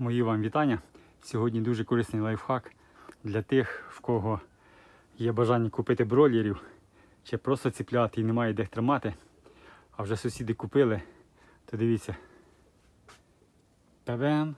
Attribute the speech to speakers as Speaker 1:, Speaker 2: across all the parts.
Speaker 1: Мої вам вітання. Сьогодні дуже корисний лайфхак для тих, в кого є бажання купити бройлерів, чи просто ціпляти і немає де тримати. А вже сусіди купили, то дивіться. Бабам!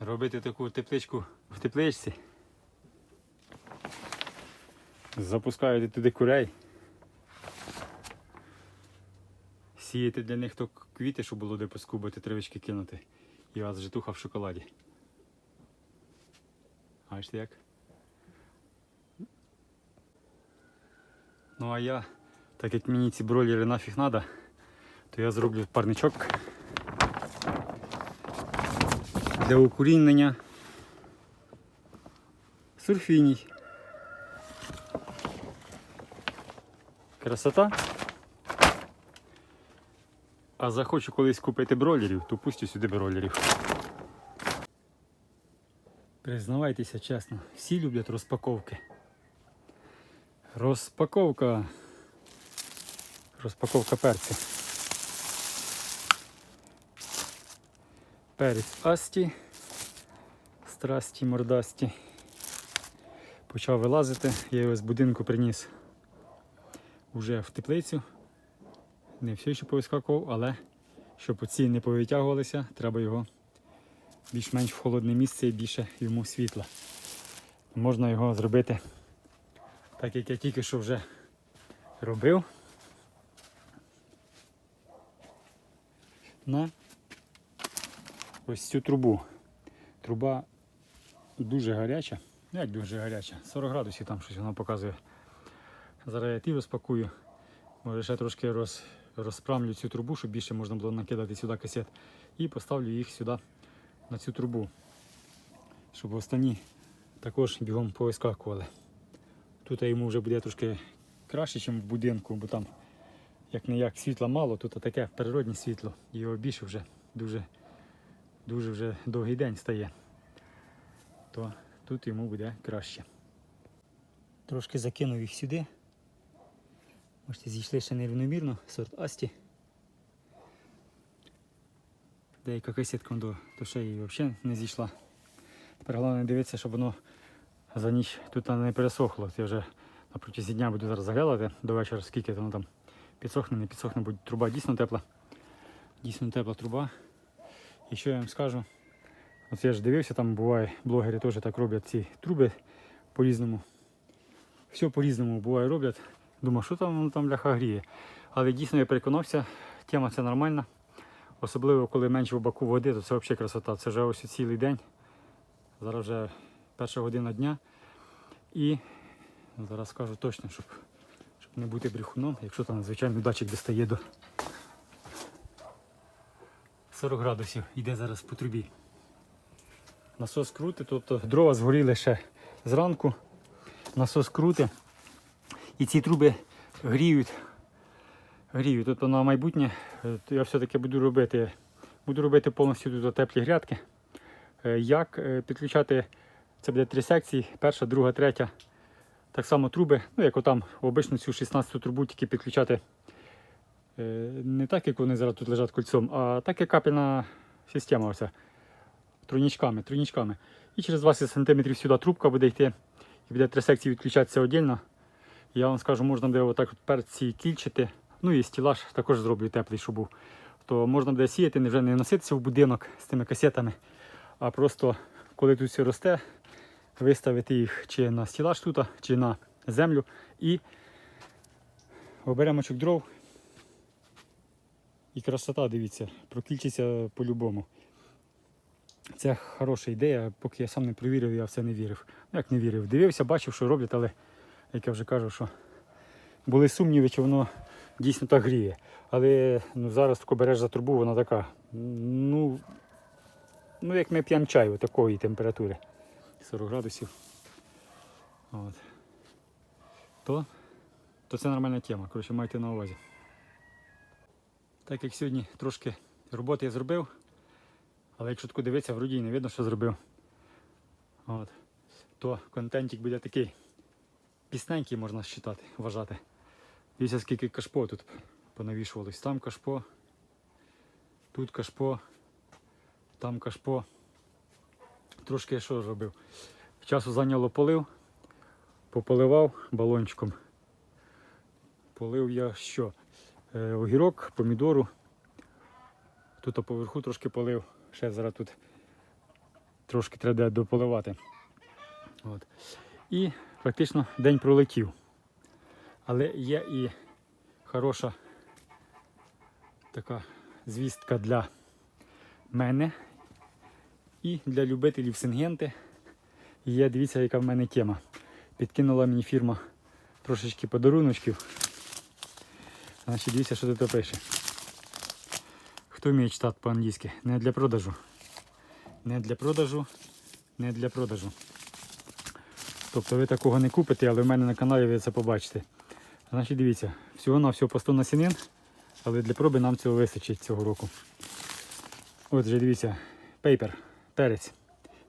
Speaker 1: Робити таку тепличку в тепличці. Запускаєте туди курей. Сієте для них то квіти, щоб було де поскубати, травички кинути. І вас житуха в шоколаді. Бачите як? Ну а я, так як мені ці бройлери нафіг надо, то я зроблю парничок для укорінення сурфіній. Красота. А захочу колись купити бройлерів, то пустю сюди бройлерів. Признавайтеся чесно, всі люблять розпаковки. Розпаковка. Розпаковка перцю. Перець Асті. Страсті, мордасті. Почав вилазити, я його з будинку приніс уже в теплицю. Не все ще повискакував, але щоб оці не повитягувалися, треба його більш-менш в холодне місце і більше йому світла. Можна його зробити так, як я тільки що вже робив. На ось цю трубу. Труба дуже гаряча. Ну, Як дуже гаряча? 40 градусів там щось воно показує. Зараз я ті розпакую. Може ще трошки роз, розправлю цю трубу, щоб більше можна було накидати сюди касет. І поставлю їх сюди на цю трубу. Щоб останні також бігом повискакували. Тут йому вже буде трошки краще, ніж в будинку, бо там як не як світла мало, тут таке природне світло. Його більше вже дуже, дуже вже довгий день стає. То тут йому буде краще. Трошки закинув їх сюди. Бачите, зійшли ще нерівномірно, сорт Асті. Деяка кисітка до, до шиї взагалі не зійшла. Тепер головне дивитися, щоб воно за ніч тут не пересохло. Я вже на протязі дня буду зараз заглядати до вечора, скільки воно там підсохне, не підсохне, бо труба дійсно тепла. Дійсно тепла труба. І що я вам скажу? От я ж дивився, там буває, блогери теж так роблять ці труби по-різному. Все по-різному буває роблять. Думав, що там воно там бляха гріє. Але дійсно я переконався, тема це нормальна. Особливо коли менше в баку води, то це взагалі красота. Це вже ось цілий день. Зараз вже перша година дня. І зараз скажу точно, щоб, щоб не бути брехуном, якщо там звичайно датчик достає до 40 градусів, йде зараз по трубі. Насос крути, тобто дрова згоріли ще зранку. Насос крути. І ці труби гріють. Гріють. Тобто на майбутнє е, я все-таки буду робити. Буду робити повністю тут теплі грядки. Е, Як е, підключати, це буде три секції, перша, друга, третя. Так само труби, ну як отам обично цю 16 трубу тільки підключати не так, як вони зараз тут лежать кольцом, а так як капельна система оця. Тройничками, тройничками. І через 20 см сюди трубка буде йти. І буде три секції відключатися віддільно. Я вам скажу, можна буде отак от перці кільчити. Ну і стілаж також зроблю теплий, щоб був. То можна буде сіяти, вже не носитися в будинок з тими касетами, а просто коли тут все росте, виставити їх чи на стілаж тут, чи на землю і оберемо чок дров. І красота, дивіться, прокільчиться по-любому. Це хороша ідея, поки я сам не провірив, я в це не вірив. Ну як не вірив, дивився, бачив, що роблять, але як я вже кажу, що були сумніви, чи воно дійсно так гріє. Але ну, зараз тако береш за трубу, вона така. Ну, ну як ми п'ємо чай у такої температури. 40 градусів. От. То, то це нормальна тема. Коротше, майте на увазі. Так як сьогодні трошки роботи я зробив, але якщо таку дивитися, вроді і не видно, що зробив. От. То контентик буде такий пісненький, можна вважати, вважати. Дивіться, скільки кашпо тут понавішувалось. Там кашпо, тут кашпо, там кашпо. трошки я що робив? Часу зайняло полив, пополивав балончиком. Полив я що? Е, огірок, помідору. Тут поверху трошки полив. Ще зараз тут трошки треба дополивати. От. І практично день пролетів. Але є і хороша така звістка для мене і для любителів сингенти. Є, дивіться, яка в мене тема. Підкинула мені фірма трошечки подаруночків. Значить, дивіться, що тут пише. Хто вміє читати по-англійськи? Не для продажу. Не для продажу, не для продажу. Тобто ви такого не купите, але в мене на каналі ви це побачите. Значить, дивіться, всього на всього по 100 насінин, але для проби нам цього вистачить цього року. Отже, дивіться, пейпер, перець.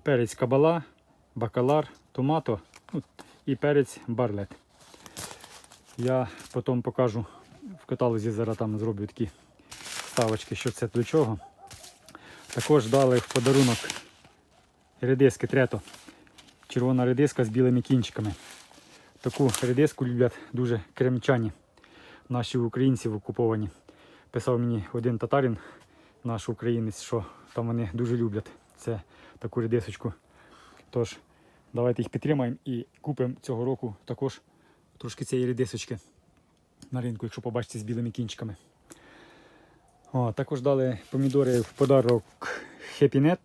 Speaker 1: Перець кабала, бакалар, томато ну, і перець барлет. Я потім покажу в каталозі, зараз там зроблю такі ставочки, що це до чого. Також дали в подарунок редиски трето. Червона редиска з білими кінчиками. Таку редиску люблять дуже кремчані, наші українці в окуповані. Писав мені один татарин, наш українець, що там вони дуже люблять це, таку редисочку. Тож, давайте їх підтримаємо і купимо цього року також трошки цієї редисочки на ринку, якщо побачите з білими кінчиками. О, також дали помідори в подарок Net.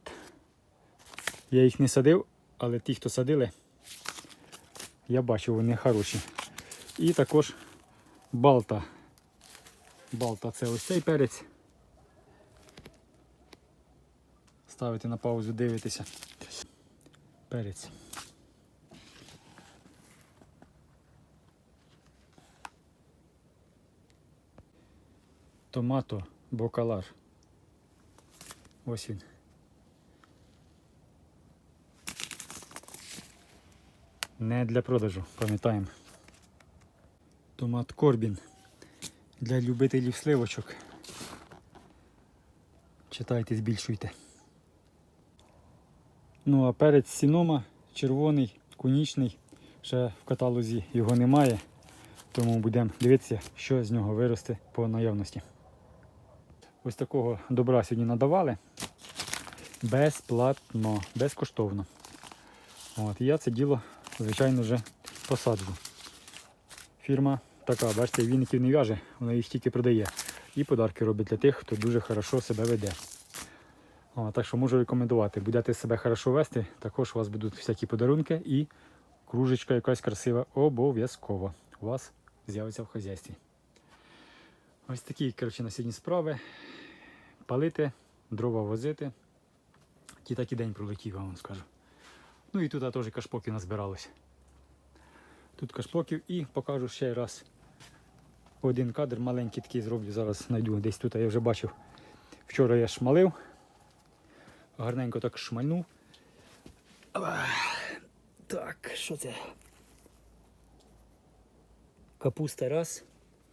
Speaker 1: Я їх не садив, але ті, хто садили, я бачу, вони хороші. І також балта. Балта це ось цей перець. Ставите на паузу, дивитеся. Перець. Томато бокалар. Ось він. Не для продажу, пам'ятаємо. Томат Корбін для любителів сливочок. Читайте, збільшуйте. Ну а перець сінома червоний, конічний. Ще в каталозі його немає. Тому будемо дивитися, що з нього виросте по наявності. Ось такого добра сьогодні надавали. Безплатно, безкоштовно. От, я це діло, звичайно, вже посаджу. Фірма така, бачите, віників не в'яже, вона їх тільки продає. І подарки робить для тих, хто дуже хорошо себе веде. О, так що можу рекомендувати. Будете себе хорошо вести, також у вас будуть всякі подарунки і кружечка якась красива обов'язково у вас з'явиться в хазяйстві. Ось такі коротше, на сьогодні справи. Палити, дрова возити. Ті такий день пролетів, я вам скажу. Ну і тут теж кашпоків назбиралось. Тут кашпоків і покажу ще раз один кадр маленький такий зроблю. Зараз знайду десь тут я вже бачив. Вчора я шмалив. Гарненько так шмальнув. Так, що це? Капуста раз,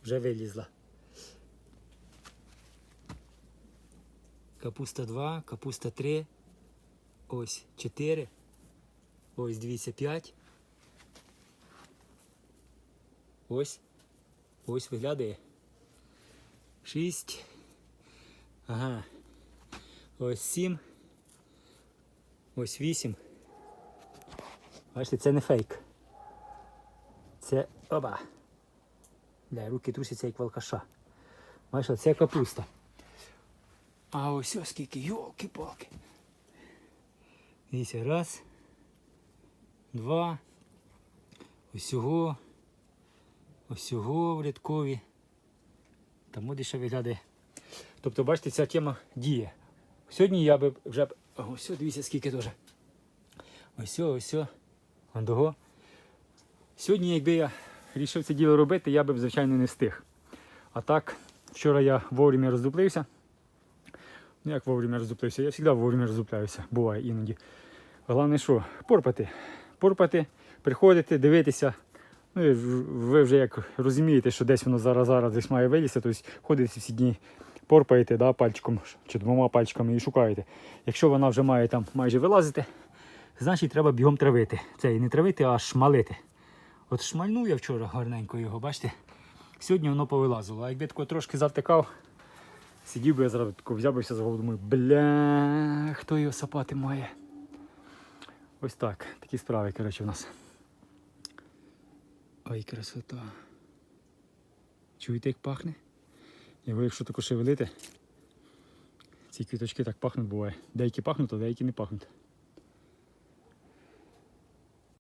Speaker 1: вже вилізла. Капуста 2, капуста 3, ось 4, ось дивіться 5. Ось. Ось виглядає. 6. Ага. Ось 7. Ось 8. Бачите, це не фейк. Це оба. Бля, руки трусяться як волкаша. Бачите, це капуста. А ось ось скільки, йолки-палки. Дивіться, раз, два, ось сього, ось в рядкові. Там буде виглядає. Тобто, бачите, ця тема діє. Сьогодні я би вже. Ось, дивіться, скільки теж. Ось, ось, Андого. Сьогодні, якби я вирішив це діло робити, я би, звичайно, не встиг. А так, вчора я вовремя роздуплився. Ну як вовремя роздуплився? Я завжди вовремя роздупляюся, буває іноді. Головне, що порпати. Порпати, приходити, дивитися. Ну, і ви вже як розумієте, що десь воно зараз зараз десь має вилізти, тобто ходите всі дні, порпаєте да, пальчиком чи двома пальчиками і шукаєте. Якщо вона вже має там майже вилазити, значить треба бігом травити. Це і не травити, а шмалити. От шмальнув я вчора гарненько його, бачите? Сьогодні воно повилазило. А якби тако трошки завтикав, сидів би я зараз взяв би за голову, думаю, бля, хто його сапати має. Ось так. Такі справи, коротше, у нас. Ой, красота. Чуєте, як пахне? Його якщо тако шевелити, ці квіточки так пахнуть буває. Деякі пахнуть, а деякі не пахнуть.